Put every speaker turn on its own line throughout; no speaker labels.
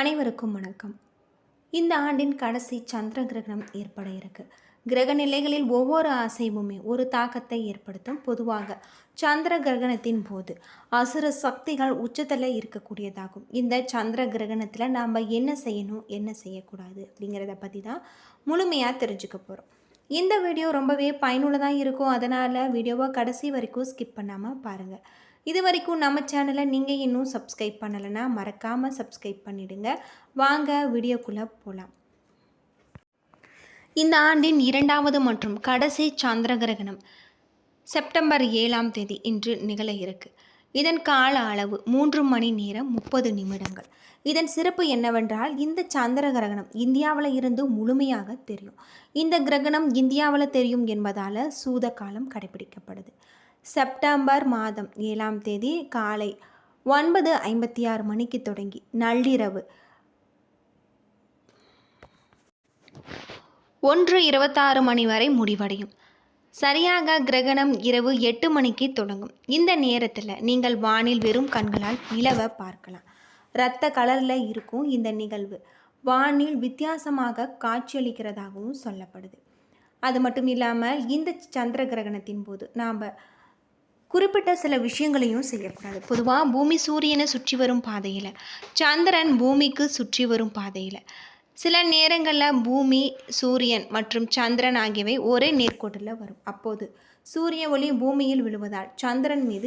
அனைவருக்கும் வணக்கம். இந்த ஆண்டின் கடைசி சந்திர கிரகணம் ஏற்பட இருக்கு. கிரக நிலைகளில் ஒவ்வொரு அசைவுமே ஒரு தாக்கத்தை ஏற்படுத்தும். பொதுவாக சந்திர கிரகணத்தின் போது அசுர சக்திகள் உச்சத்தில் இருக்கக்கூடியதாகும். இந்த சந்திர கிரகணத்தில் நாம் என்ன செய்யணும் என்ன செய்யக்கூடாது அப்படிங்கிறத பற்றி தான் முழுமையாக தெரிஞ்சுக்க போகிறோம் இந்த வீடியோ ரொம்பவே பயனுள்ளதாக இருக்கும். அதனால் வீடியோவை கடைசி வரைக்கும் ஸ்கிப் பண்ணாமல் பாருங்கள் இது வரைக்கும் நம்ம சேனலை நீங்கள் இன்னும் சப்ஸ்கிரைப் பண்ணலைன்னா மறக்காமல் சப்ஸ்கிரைப் பண்ணிவிடுங்க வாங்க வீடியோக்குள்ளே போகலாம் இந்த ஆண்டின் இரண்டாவது மற்றும் கடைசி சந்திர கிரகணம் செப்டம்பர் ஏழாம் தேதி இன்று நிகழ இருக்குது இதன் கால அளவு மூன்று மணி நேரம் முப்பது நிமிடங்கள். இதன் சிறப்பு என்னவென்றால் இந்த சந்திர கிரகணம் இந்தியாவில் இருந்து முழுமையாக தெரியும். இந்த கிரகணம் இந்தியாவில் தெரியும் என்பதால் சூத காலம் கடைபிடிக்கப்படுது. செப்டம்பர் மாதம் ஏழாம் தேதி காலை ஒன்பது ஐம்பத்தி ஆறு மணிக்கு தொடங்கி நள்ளிரவு. ஒன்று இருபத்தாறு மணி வரை முடிவடையும். சரியாக கிரகணம் இரவு எட்டு மணிக்கு தொடங்கும். இந்த நேரத்தில் நீங்கள் வானில் வெறும் கண்களால் நிலவை பார்க்கலாம். இரத்த கலரில் இருக்கும் இந்த நிகழ்வு வானில் வித்தியாசமாக காட்சியளிக்கிறதாகவும் சொல்லப்படுது. அது மட்டும் இல்லாமல் இந்த சந்திர கிரகணத்தின் போது நாம் குறிப்பிட்ட சில விஷயங்களையும் செய்யக்கூடாது. பொதுவாக பூமி சூரியனை சுற்றி வரும் பாதையில் சந்திரன் பூமிக்கு சுற்றி வரும் பாதையில். சில நேரங்களில் பூமி சூரியன் மற்றும் சந்திரன் ஆகியவை ஒரே நேர்கோட்டில் வரும். அப்போது சூரிய ஒளி பூமியில் விழுவதால் சந்திரன் மீது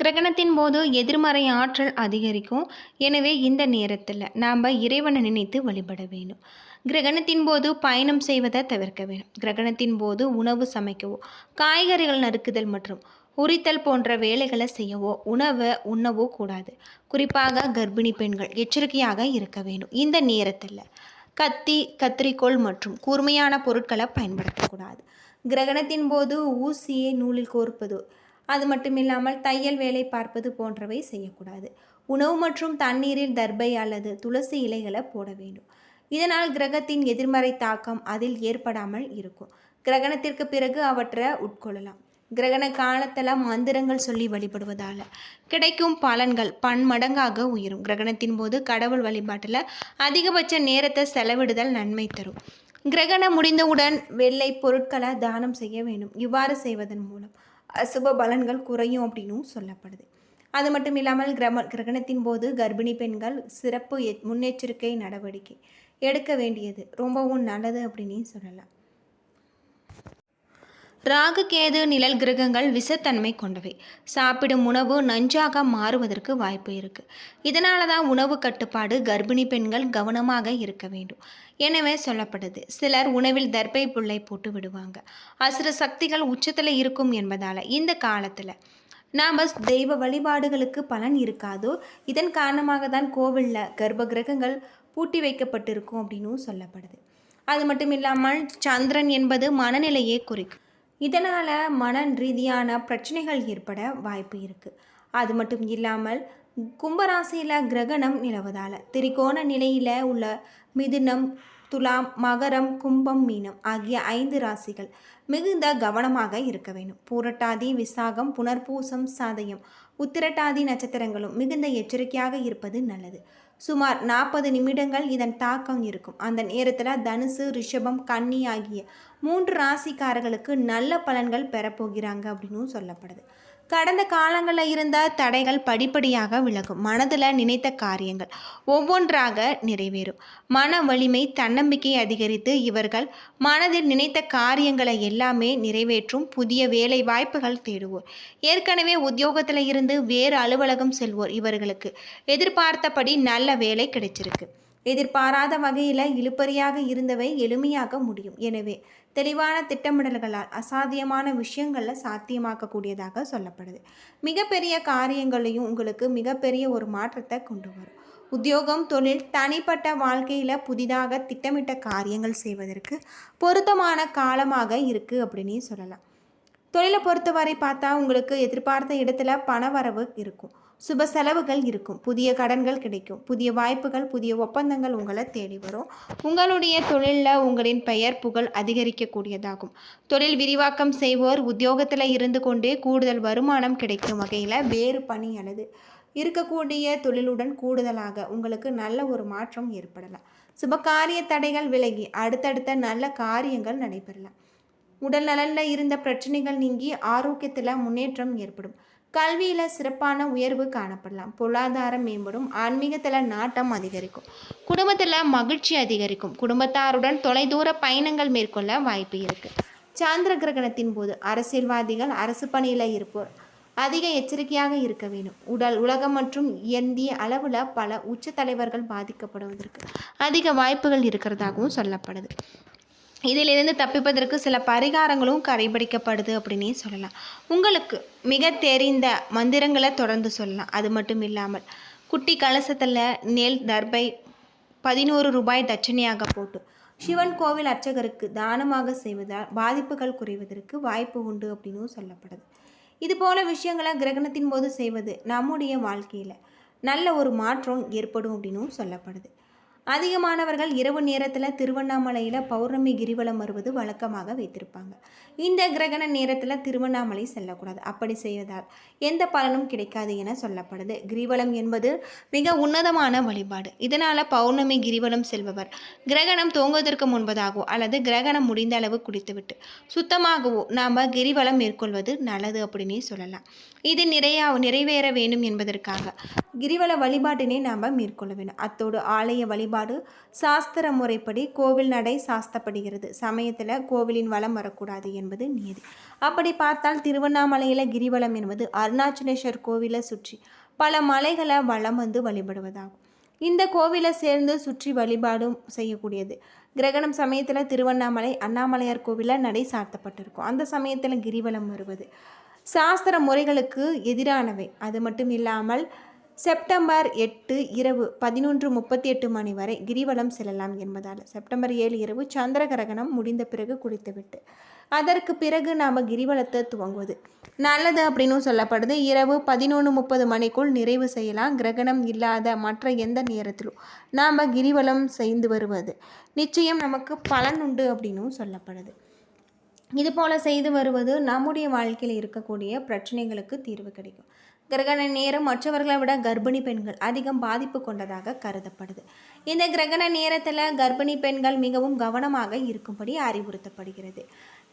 கிரகணத்தின் போது எதிர்மறை ஆற்றல் அதிகரிக்கும். எனவே இந்த நேரத்தில் நாம் இறைவனை நினைத்து வழிபட வேண்டும். கிரகணத்தின் போது பயணம் செய்வதை தவிர்க்க வேண்டும். கிரகணத்தின் போது உணவு சமைக்கவோ காய்கறிகள் நறுக்குதல் மற்றும் உரித்தல் போன்ற வேலைகளை செய்யவோ உணவை உண்ணவோ கூடாது. குறிப்பாக கர்ப்பிணி பெண்கள் எச்சரிக்கையாக இருக்க வேண்டும். இந்த நேரத்தில் கத்தி கத்திரிக்கோள் மற்றும் கூர்மையான பொருட்களை பயன்படுத்தக்கூடாது. கிரகணத்தின் போது ஊசியை நூலில் கோர்ப்பது அது மட்டும் இல்லாமல் தையல் வேலை பார்ப்பது போன்றவை செய்யக்கூடாது. உணவு மற்றும் தண்ணீரில் தர்பை அல்லது துளசி இலைகளை போட வேண்டும். இதனால் கிரகத்தின் எதிர்மறை தாக்கம் அதில் ஏற்படாமல் இருக்கும். கிரகணத்திற்கு பிறகு அவற்றை உட்கொள்ளலாம். கிரகண காலத்தில் மந்திரங்கள் சொல்லி வழிபடுவதால் கிடைக்கும் பலன்கள் பன்மடங்காக உயரும். கிரகணத்தின் போது கடவுள் வழிபாட்டில் அதிகபட்ச நேரத்தை செலவிடுதல் நன்மை தரும். கிரகணம் முடிந்தவுடன் வெள்ளை பொருட்களை தானம் செய்ய வேண்டும். இவ்வாறு செய்வதன் மூலம் அசுப பலன்கள் குறையும் அப்படின்னும் சொல்லப்படுது. அது மட்டும் இல்லாமல் கிரம கிரகணத்தின் போது கர்ப்பிணி பெண்கள் சிறப்பு முன்னெச்சரிக்கை நடவடிக்கை. எடுக்க வேண்டியது. ரொம்பவும் நல்லது அப்படின்னு சொல்லலாம். ராகு கேது நிழல் கிரகங்கள் விஷத்தன்மை கொண்டவை. சாப்பிடும் உணவு நஞ்சாக மாறுவதற்கு வாய்ப்பு இருக்கு. இதனால தான் உணவு கட்டுப்பாடு கர்ப்பிணி பெண்கள் கவனமாக இருக்க வேண்டும். எனவே சொல்லப்படுது சிலர் உணவில் தர்பை புல்லை போட்டு விடுவாங்க. அசுர சக்திகள் உச்சத்தில் இருக்கும் என்பதால் இந்த காலத்தில் நாம் தெய்வ வழிபாடுகளுக்கு பலன் இருக்காதோ இதன் காரணமாக தான் கோவிலில் கர்ப்ப கிரகங்கள் பூட்டி வைக்கப்பட்டிருக்கும் அப்படின்னும் சொல்லப்படுது. அது மட்டும் இல்லாமல் சந்திரன் என்பது மனநிலையை குறிக்கும். இதனால் மன ரீதியான பிரச்சனைகள் ஏற்பட வாய்ப்பு இருக்குது அது மட்டும் இல்லாமல் கும்பராசியில் கிரகணம் நிலவதால் திரிகோண நிலையில் உள்ள மிதுனம் துலாம் மகரம் கும்பம் மீனம் ஆகிய ஐந்து ராசிகள் மிகுந்த கவனமாக இருக்க வேண்டும். பூரட்டாதி விசாகம் புனர்பூசம் சாதயம் உத்திரட்டாதி நட்சத்திரங்களும் மிகுந்த எச்சரிக்கையாக இருப்பது நல்லது. சுமார் நாற்பது நிமிடங்கள் இதன் தாக்கம் இருக்கும். அந்த நேரத்தில் தனுசு ரிஷபம் கன்னி ஆகிய மூன்று ராசிக்காரர்களுக்கு நல்ல பலன்கள் பெறப்போகிறாங்க அப்படின்னும் சொல்லப்படுது. கடந்த காலங்களில் இருந்த தடைகள் படிப்படியாக விலகும். மனதில் நினைத்த காரியங்கள் ஒவ்வொன்றாக நிறைவேறும். மன வலிமை தன்னம்பிக்கை அதிகரித்து இவர்கள் மனதில் நினைத்த காரியங்களை எல்லாமே நிறைவேற்றும் புதிய வேலை வாய்ப்புகள் தேடுவோர். ஏற்கனவே உத்தியோகத்தில் இருந்து வேறு அலுவலகம் செல்வோர் இவர்களுக்கு. எதிர்பார்த்தபடி நல்ல வேலை கிடைச்சிருக்கு. எதிர்பாராத வகையில் இழுப்பறியாக இருந்தவை எளிமையாக முடியும். எனவே தெளிவான திட்டமிடல்களால் அசாத்தியமான விஷயங்களில் சாத்தியமாக்கக்கூடியதாக சொல்லப்படுது. மிகப்பெரிய காரியங்களையும் உங்களுக்கு மிகப்பெரிய ஒரு மாற்றத்தை கொண்டு வரும். உத்தியோகம் தொழில் தனிப்பட்ட வாழ்க்கையில் புதிதாக திட்டமிட்ட காரியங்கள் செய்வதற்கு பொருத்தமான காலமாக இருக்குது அப்படின்னு சொல்லலாம். தொழிலை பொறுத்தவரை பார்த்தா உங்களுக்கு எதிர்பார்த்த இடத்துல பணவரவு இருக்கும். சுப செலவுகள் இருக்கும். புதிய கடன்கள் கிடைக்கும். புதிய வாய்ப்புகள் புதிய ஒப்பந்தங்கள் உங்களை தேடி வரும். உங்களுடைய தொழிலில் உங்களின் பெயர் புகழ் அதிகரிக்கக்கூடியதாகும். தொழில் விரிவாக்கம் செய்வோர் உத்தியோகத்தில் இருந்து கொண்டே கூடுதல் வருமானம் கிடைக்கும் வகையில் வேறு பணி அல்லது இருக்கக்கூடிய தொழிலுடன் கூடுதலாக உங்களுக்கு நல்ல ஒரு மாற்றம் ஏற்படலாம். சுபகாரிய தடைகள் விலகி அடுத்தடுத்த நல்ல காரியங்கள் நடைபெறலாம். உடல் நலனில் இருந்த பிரச்சனைகள் நீங்கி ஆரோக்கியத்தில் முன்னேற்றம் ஏற்படும். கல்வியில் சிறப்பான உயர்வு காணப்படலாம். பொருளாதாரம் மேம்படும். ஆன்மீகத்தில் நாட்டம் அதிகரிக்கும். குடும்பத்தில் மகிழ்ச்சி அதிகரிக்கும். குடும்பத்தாருடன் தொலைதூர பயணங்கள் மேற்கொள்ள வாய்ப்பு இருக்குது சாந்திர கிரகணத்தின் போது அரசியல்வாதிகள் அரசு பணியில் இருப்போர் அதிக எச்சரிக்கையாக இருக்க வேண்டும். உடல் உலகம் மற்றும் இந்திய அளவில் பல உச்ச தலைவர்கள் பாதிக்கப்படுவதற்கு அதிக வாய்ப்புகள் இருக்கிறதாகவும் சொல்லப்படுது. இதிலிருந்து தப்பிப்பதற்கு சில பரிகாரங்களும் கடைபிடிக்கப்படுது அப்படின்னே சொல்லலாம். உங்களுக்கு மிக தெரிந்த மந்திரங்களை தொடர்ந்து சொல்லலாம். அது மட்டும் இல்லாமல் குட்டி கலசத்தில் நெல் தர்பை பதினோரு ரூபாய் தட்சணையாக போட்டு சிவன் கோவில் அர்ச்சகருக்கு தானமாக செய்வதால் பாதிப்புகள் குறைவதற்கு வாய்ப்பு உண்டு அப்படின்னும் சொல்லப்படுது. இது போல விஷயங்களை கிரகணத்தின் போது செய்வது நம்முடைய வாழ்க்கையில் நல்ல ஒரு மாற்றம் ஏற்படும் அப்படின்னும் சொல்லப்படுது. அதிகமானவர்கள் இரவு நேரத்தில் திருவண்ணாமலையில் பௌர்ணமி கிரிவலம் வருவது வழக்கமாக வைத்திருப்பாங்க. இந்த கிரகண நேரத்தில் திருவண்ணாமலை செல்லக்கூடாது. அப்படி செய்வதால் எந்த பலனும் கிடைக்காது என சொல்லப்படுது. கிரிவலம் என்பது மிக உன்னதமான வழிபாடு. இதனால் பௌர்ணமி கிரிவலம் செல்பவர் கிரகணம் தோங்குவதற்கு முன்பதாகவோ அல்லது கிரகணம் முடிந்த அளவு குடித்துவிட்டு சுத்தமாகவோ நாம் கிரிவலம் மேற்கொள்வது நல்லது அப்படின்னே சொல்லலாம். இது நிறையா நிறைவேற வேண்டும் என்பதற்காக கிரிவல வழிபாட்டினை நாம் மேற்கொள்ள வேண்டும். அத்தோடு ஆலய வழிபாடு சாஸ்திர முறைப்படி கோவில் நடை சாஸ்தப்படுகிறது. சமயத்தில் கோவிலின் வளம் வரக்கூடாது என்பது நியதி அப்படி பார்த்தால் திருவண்ணாமலையில் கிரிவலம் என்பது அருணாச்சலேஸ்வர் கோவிலை சுற்றி பல மலைகளை வளம் வந்து வழிபடுவதாகும். இந்த கோவிலை சேர்ந்து சுற்றி வழிபாடும் செய்யக்கூடியது. கிரகணம் சமயத்தில் திருவண்ணாமலை அண்ணாமலையார் கோவிலில் நடை சாத்தப்பட்டிருக்கும் அந்த சமயத்தில் கிரிவலம் வருவது. சாஸ்திர முறைகளுக்கு எதிரானவை. அது மட்டும் இல்லாமல் செப்டம்பர் எட்டு இரவு பதினொன்று முப்பத்தி எட்டு மணி வரை கிரிவலம் செல்லலாம் என்பதால் செப்டம்பர் ஏழு இரவு சந்திர கிரகணம் முடிந்த பிறகு குடித்துவிட்டு அதற்கு பிறகு நாம் கிரிவலத்தை துவங்குவது. நல்லது அப்படின்னு சொல்லப்படுது. இரவு பதினொன்று முப்பது மணிக்குள் நிறைவு செய்யலாம். கிரகணம் இல்லாத மற்ற எந்த நேரத்திலும் நாம் கிரிவலம் செய்து வருவது நிச்சயம் நமக்கு பலன் உண்டு அப்படின்னும் சொல்லப்படுது. இது போல் செய்து வருவது நம்முடைய வாழ்க்கையில் இருக்கக்கூடிய பிரச்சனைகளுக்கு தீர்வு கிடைக்கும். கிரகண நேரம் மற்றவர்களை விட கர்ப்பிணி பெண்கள் அதிகம் பாதிப்பு கொண்டதாக கருதப்படுது. இந்த கிரகண நேரத்தில் கர்ப்பிணி பெண்கள் மிகவும் கவனமாக இருக்கும்படி அறிவுறுத்தப்படுகிறது.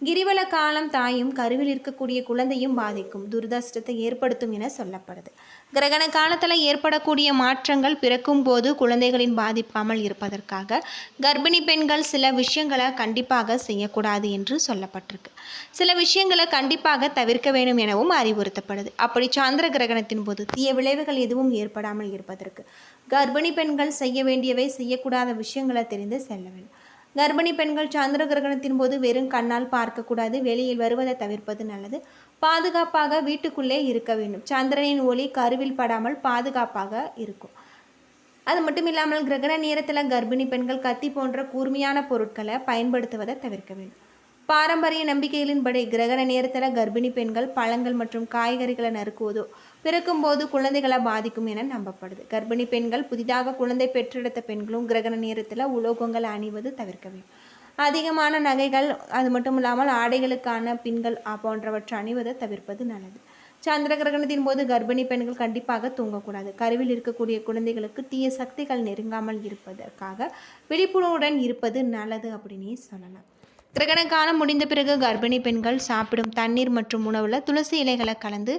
கிரிவல காலம் தாயும் கருவில் இருக்கக்கூடிய குழந்தையும் பாதிக்கும் துரதிருஷ்டத்தை ஏற்படுத்தும் என சொல்லப்படுது. கிரகண காலத்தில் ஏற்படக்கூடிய மாற்றங்கள் பிறக்கும் போது குழந்தைகளின் பாதிப்பாமல் இருப்பதற்காக கர்ப்பிணி பெண்கள் சில விஷயங்களை கண்டிப்பாக செய்யக்கூடாது என்று சொல்லப்பட்டிருக்கு. சில விஷயங்களை கண்டிப்பாக தவிர்க்க வேண்டும் எனவும் அறிவுறுத்தப்படுது. அப்படி சாந்திர கிரகணத்தின் போது தீய விளைவுகள் எதுவும் ஏற்படாமல் இருப்பதற்கு கர்ப்பிணி பெண்கள் செய்ய வேண்டியவை செய்யக்கூடாத விஷயங்களை தெரிந்து செல்ல வேண்டும். கர்ப்பிணி பெண்கள் சந்திர கிரகணத்தின் போது வெறும் கண்ணால் பார்க்கக்கூடாது வெளியில் வருவதை தவிர்ப்பது நல்லது. பாதுகாப்பாக வீட்டுக்குள்ளே இருக்க வேண்டும். சந்திரனின் ஒளி கருவில் படாமல் பாதுகாப்பாக இருக்கும். அது மட்டும் இல்லாமல் கிரகண நேரத்தில் கர்ப்பிணி பெண்கள் கத்தி போன்ற கூர்மையான பொருட்களை பயன்படுத்துவதை தவிர்க்க வேண்டும். பாரம்பரிய நம்பிக்கைகளின்படி கிரகண நேரத்தில் கர்ப்பிணி பெண்கள் பழங்கள் மற்றும் காய்கறிகளை நறுக்குவதோ பிறக்கும்போது குழந்தைகளை பாதிக்கும் என நம்பப்படுது. கர்ப்பிணி பெண்கள் புதிதாக குழந்தை பெற்றெடுத்த பெண்களும் கிரகண நேரத்தில் உலோகங்கள் அணிவது தவிர்க்க வேண்டும். அதிகமான நகைகள் அது மட்டும் இல்லாமல் ஆடைகளுக்கான பின்கள் போன்றவற்றை அணிவதை தவிர்ப்பது நல்லது. சந்திர கிரகணத்தின் போது கர்ப்பிணி பெண்கள் கண்டிப்பாக தூங்கக்கூடாது. கருவில் இருக்கக்கூடிய குழந்தைகளுக்கு தீய சக்திகள் நெருங்காமல் இருப்பதற்காக விழிப்புணர்வுடன் இருப்பது நல்லது அப்படின்னே சொல்லலாம். கிரகண காலம் முடிந்த பிறகு கர்ப்பிணி பெண்கள் சாப்பிடும் தண்ணீர் மற்றும் உணவில் துளசி இலைகளை கலந்து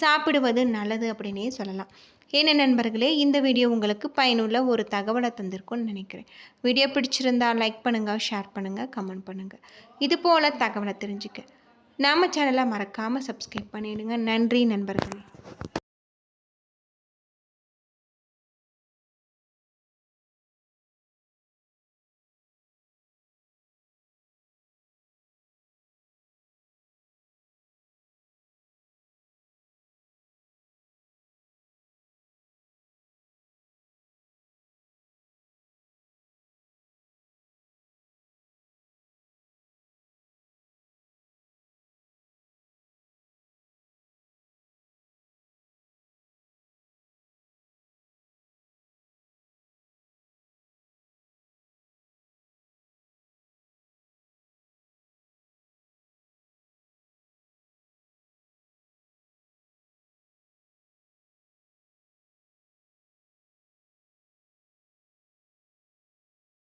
சாப்பிடுவது நல்லது அப்படின்னே சொல்லலாம். என்ன நண்பர்களே இந்த வீடியோ உங்களுக்கு பயனுள்ள ஒரு தகவலை தந்திருக்கும்னு நினைக்கிறேன். வீடியோ பிடிச்சிருந்தா லைக் பண்ணுங்கள் ஷேர் பண்ணுங்கள் கமெண்ட் பண்ணுங்கள் இது போல் தகவலை தெரிஞ்சுக்க. நம்ம சேனலை மறக்காமல் சப்ஸ்கிரைப் பண்ணிவிடுங்க நன்றி நண்பர்களே.